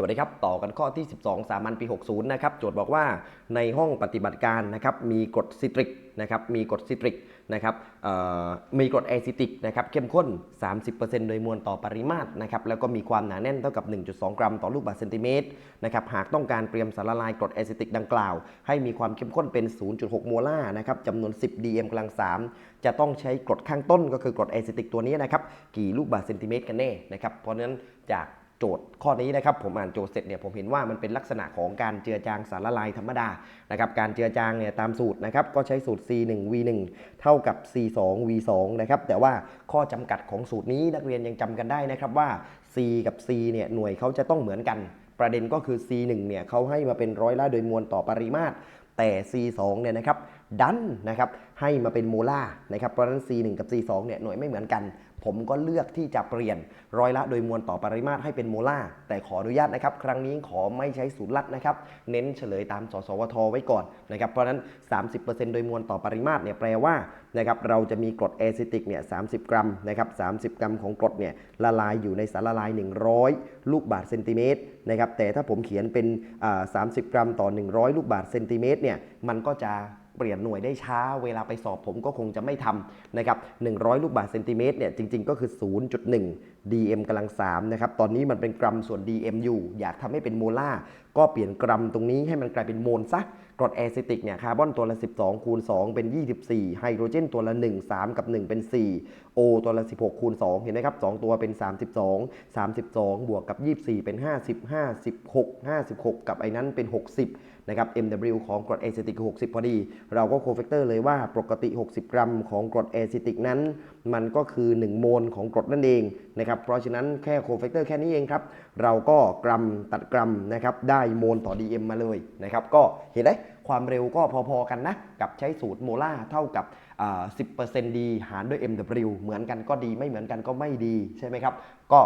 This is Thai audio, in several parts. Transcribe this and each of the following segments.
วัสดีครับ ต่อกันข้อที่ 12 สามัญปี 60 นะครับ โจทย์บอกว่าในห้องปฏิบัติการนะครับ มีกรดซิตริกนะครับ มีกรดซิตริกนะครับมีกรดแอซิติกนะครับเข้มข้น 30%โดยมวลต่อปริมาตรนะครับแล้วก็มีความหนาแน่นเท่ากับ 1.2 กรัมต่อลูกบาศก์เซนติเมตรนะครับหากต้องการเตรียมสารละลายกรดแอซิติกดังกล่าว ให้มีความเข้มข้นเป็น 0.6 โมลาร์นะครับจำนวน 10 dm กำลัง 3 จะต้องใช้กรดข้างต้นก็คือกรดแอซิติกตัวนี้นะครับกี่ลูกบาศก์เซนติเมตรกันแน่นะครับเพราะนั้นจาก โจทย์ข้อนี้นะครับผมอ่านโจทย์เสร็จเนี่ยผมเห็นว่ามันเป็นลักษณะของการเจือจางสารละลายธรรมดานะครับการเจือจางเนี่ยตามสูตรนะครับก็ใช้สูตร C1 V1 เท่ากับ C2 V2 นะครับแต่ว่าข้อจำกัดของสูตรนี้นักเรียนยังจำกันได้นะครับว่า C กับ C เนี่ยหน่วยเขาจะต้องเหมือนกัน ประเด็นก็คือ C1 เนี่ยเขาให้มาเป็นร้อยละโดยมวลต่อปริมาตรแต่ C2 เนี่ยนะครับ ดันนะครับให้มาเป็นโมล่านะครับเพราะฉะนั้น C1 กับ C2 เนี่ยหน่วยไม่เหมือนกัน ผมก็เลือกที่จะเปลี่ยนร้อยละโดยมวลต่อปริมาตรให้เป็นโมล่าแต่ขออนุญาตนะครับ ครั้งนี้ขอไม่ใช้สูตรลัดนะครับ เน้นเฉลยตามสสวทไว้ก่อนนะครับเพราะฉะนั้น 30%โดยมวลต่อปริมาตรเนี่ยแปลว่านะครับเราจะมีกรดแอซิติกเนี่ย30 กรัมนะครับ30 กรัมของกรดเนี่ยละลายอยู่ในสารละลาย 100 ลูกบาศก์เซนติเมตรนะครับแต่ถ้าผมเขียนเป็นอ่า30 กรัมต่อ 100 ลูกบาศก์เซนติเมตรเนี่ย มันก็จะเปลี่ยนหน่วยได้ช้า เวลาไปสอบผมก็คงจะไม่ทำนะครับ100 ลูกบาศก์เซนติเมตรเนี่ยจริง ๆ ก็คือ 0.1 dm กำลัง3นะครับ ตอนนี้มันเป็นกรัมส่วน dm อยู่ อยากทำให้เป็นโมลาร์ก็เปลี่ยนกรัมตรงนี้ให้มันกลายเป็นโมลซะกรดแอซิติกเนี่ยคาร์บอนตัวละ 12 คูณ 2 เป็น 24 ไฮโดรเจนตัวละ 1 3 กับ 1 เป็น4โอตัวละ 16 คูณ 2 เห็นไหมครับ 2 ตัวเป็น 32 32 บวกกับ 24 เป็น 50 56 56 กับไอ้นั้นเป็น 60 นะครับ MW ของกรดแอซิติกคือ60 พอดี เราก็โคเฟกเตอร์เลยว่าปกติ 60 กรัมของกรดแอซิติกนั้นมันก็คือ 1 โมลของกรดนั่นเองนะครับเพราะฉะนั้นแค่โคเฟกเตอร์แค่นี้เองครับเราก็กรัมตัดกรัมนะครับได้โมลต่อ dm มาเลยนะครับก็เห็นไหมความเร็วก็พอๆกันนะ กับใช้สูตรโมลาร์เท่ากับอ่า10%ดีหารด้วย MW เหมือนกันก็ดีไม่เหมือนกันก็ไม่ดีใช่ไหมครับก็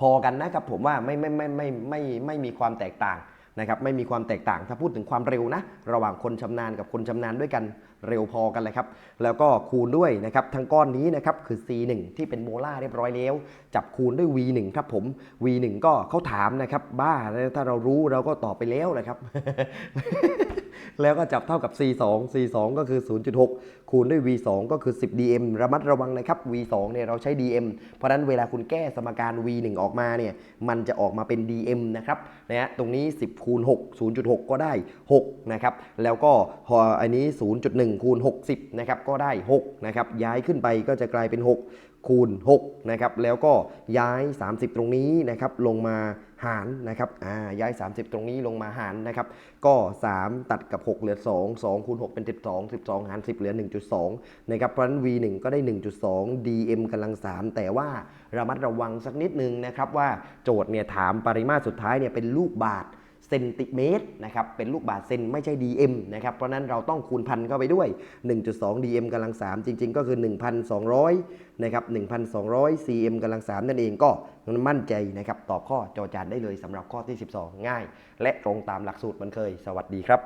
พอกันนะครับผมว่าไม่ไม่ไม่ไม่ไม่ไม่มีความแตกต่าง นะครับไม่มีความแตกต่างถ้าพูดถึงความเร็วนะ ระหว่างคนชำนาญกับคนชำนาญด้วยกันเร็วพอกันเลยครับ แล้วก็คูณด้วยนะครับทั้งก้อนนี้นะครับคือ C1 ที่เป็นโมลาร์เรียบร้อยแล้ว จับคูณด้วย V1 ครับผม V1 ก็เขาถามนะครับ บ้าถ้าเรารู้เราก็ตอบไปแล้วนะครับ แล้วก็จับเท่ากับ C2 C2 ก็คือ 0.6 คูณด้วย V2 ก็คือ 10 dm ระมัดระวังนะครับ V2 เนี่ยเราใช้ dm เพราะนั้นเวลาคุณแก้สมการ V1 ออกมาเนี่ยมันจะออกมาเป็น dm นะครับนะฮะตรงนี้ 10 คูณ 6 0.6 ก็ได้ 6 นะครับ แล้วก็อันนี้ 0.1 คูณ 60 นะครับ ก็ได้ 6 นะครับ ย้ายขึ้นไปก็จะกลายเป็น 6 คูณ 6 นะครับ แล้วก็ย้าย 30 ตรงนี้นะครับลงมาหารนะครับอ่าย้าย 30 ตรงนี้ลงมาหารนะครับ ก็ 3 ตัดกับ 6 เหลือ 2 2คูณ6เป็น 12 12 หาร 10 เหลือ 1.2 นะครับ เพราะฉะนั้น V1 ก็ได้ 1.2 dm กำลัง 3 แต่ว่าระมัดระวังสักนิดนึงนะครับว่าโจทย์เนี่ยถามปริมาตรสุดท้ายเนี่ยเป็นลูกบาท เซนติเมตรนะครับเป็นลูกบาศก์เซนไม่ใช่ dm นะครับเพราะนั้นเราต้องคูณพันเข้าไปด้วย 1.2 dm กำลัง 3 จริง ๆ ก็คือ 1,200นะครับ1,200 cm กำลัง 3 นั่นเองก็มั่นใจนะครับตอบข้อจอจานได้เลยสำหรับข้อที่ 12 ง่าย และตรงตามหลักสูตรเหมันเคย สวัสดีครับ